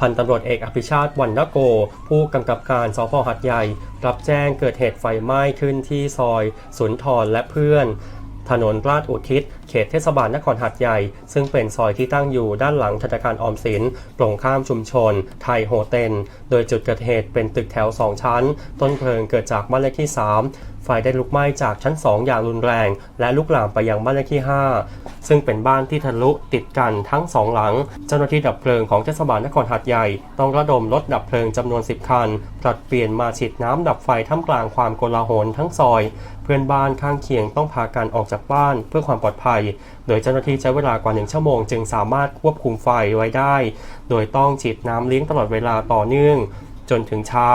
พันตำรวจเอกอภิชาติวันนโก ผู้กำกับการสพหัดใหญ่ รับแจ้งเกิดเหตุไฟไหม้ขึ้นที่ซอย สุนทรและเพื่อน ถนนราชอุทิศ เขตเทศบาลนครหัดใหญ่ ซึ่งเป็นซอยที่ตั้งอยู่ด้านหลังธนาคารออมสินตรงข้ามชุมชน ไทยโฮเทลโดยจุดเกิดเหตุเป็นตึกแถว 2 ชั้น ต้นเพลิงเกิดจากบ้านเลขที่ 3ไฟได้ลุกไหม้จากชั้น 2 อย่างรุนแรง และลุกลามไปยังบ้านเลขที่ 5 ซึ่งเป็นบ้านที่ทะลุติดกันทั้งสองหลัง เจ้าหน้าที่ดับเพลิงของเทศบาลนครหัดใหญ่ ต้องระดมรถดับเพลิงจำนวน 10 คันผลัดเปลี่ยนมาฉีดน้ำดับไฟท่ามกลางความโกลาหลทั้งซอย เพื่อนบ้านข้างเคียงต้องพากันออกจากบ้านเพื่อความปลอดภัย โดยเจ้าหน้าที่ใช้เวลากว่าหนึ่งชั่วโมง จึงสามารถควบคุมไฟไว้ได้ โดยต้องฉีดน้ำเลี้ยงตลอดเวลาต่อเนื่อง จนถึงเช้า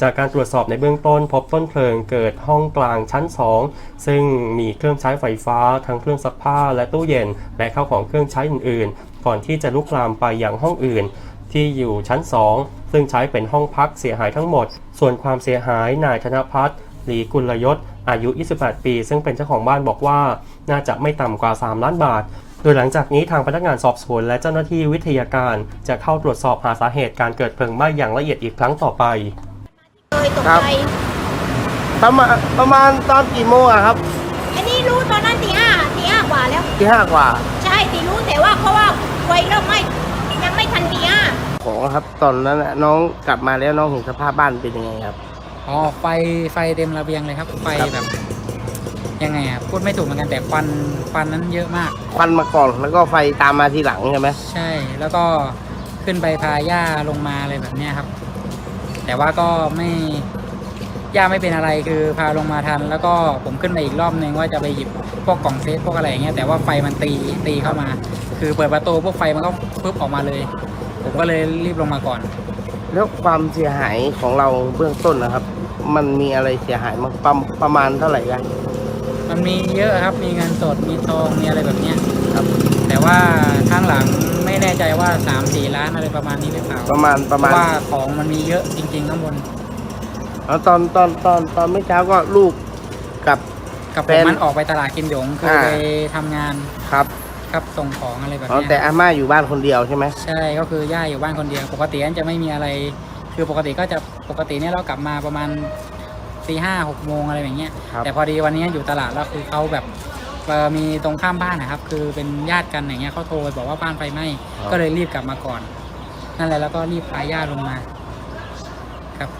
จากการตรวจสอบในเบื้องต้น พบต้นเพลิงเกิดห้องกลางชั้น 2 ซึ่งมีเครื่องใช้ไฟฟ้า ทั้งเครื่องซักผ้าและตู้เย็น และข้าวของเครื่องใช้อื่นๆ ก่อนที่จะลุกลามไปยังห้องอื่น ที่อยู่ชั้น 2 ซึ่งใช้เป็นห้องพักเสียหายทั้งหมด ส่วนความเสียหายนายธนพัฒน์หลีกุลยศอายุ 28 ปี ซึ่งเป็นเจ้าของบ้านบอกว่า น่าจะไม่ต่ำกว่า 3 ล้านบาท โดยหลังจากนี้ทางพนักงานสอบสวนและเจ้าหน้าที่วิทยาการ จะเข้าตรวจสอบหาสาเหตุการเกิดเพลิงไหม้อย่างละเอียดอีกครั้งต่อไปเลยตกครับ ใจ ประมาณประมาณตอนกี่โมงอะครับอันนี้รู้ตอนนั้นตีห้าตีห้ากว่าแล้ว ที่ห้ากว่าใช่ตีรู้แต่ว่าเพราะว่าไฟเริ่มไหม้ยังไม่ทันตีห้า ของครับ ตอนนั้นน่ะน้องกลับมาแล้วน้องเห็นสภาพบ้านเป็นยังไงครับ อ๋อไฟไฟเต็มระเบียงเลยครับ ไฟครับแบบ ยังไงอะพูดไม่ถูกเหมือนกันแต่ควันควันนั้นเยอะมาก ควันมาก่อนแล้วก็ไฟตามมาทีหลังใช่ไหมใช่ แล้วก็ขึ้นไปพาย่าลงมาอะไรแบบเนี้ยครับ แต่ว่าก็ไม่ย่าไม่เป็นอะไรคือพาลงมาทัน แล้วก็ผมขึ้นไปอีกรอบนึงว่าจะไปหยิบพวกกล่องเซฟพวกอะไรอย่างเงี้ยแต่ว่าไฟมันตีตีเข้ามา คือเปิดประตูพวกไฟมันก็ปุ๊บออกมาเลย ผมก็เลยรีบลงมาก่อน แล้วความเสียหายของเราเบื้องต้นนะครับ มันมีอะไรเสียหายมั้งประประมาณเท่าไหร่กัน มันมีเยอะครับ มีเงินสด มีทอง มีอะไรแบบเนี้ยครับ แต่ว่าข้างหลังไม่แน่ใจว่า3ามสี่ล้านอะไรประมาณนี้หรือเปล่าประมาณประเพมาณราะว่าของมันมีเยอะจริงๆข้างบน แล้วตอนตอนตอนตอนเมื่อเช้าก็ลูกกับ กับผแฟมนมันออกไปตลาดกินหยงคืออ่าไปทำงานครับครับส่งของอะไรแบบอ๋อเนี้ย แต่อาม่าอยู่บ้านคนเดียวใช่ไหม ใช่ก็คือย่าอยู่บ้านคนเดียว ปกตินั้นจะไม่มีอะไร คือปกติก็จะปกติเนี่ยเรากลับมาประมาณ ตีห้าหกโมงอะไรอย่างเงี้ยแต่พอดีวันนี้อยู่ตลาดแล้วคือเขาแบบมีตรงข้ามบ้านนะครับ คือเป็นญาติกันอย่างเงี้ยเขาโทรบอกว่าบ้านไฟไหม้ก็เลยรีบกลับมาก่อน นั่นแหละแล้วก็รีบพาญาติลงมา ครับ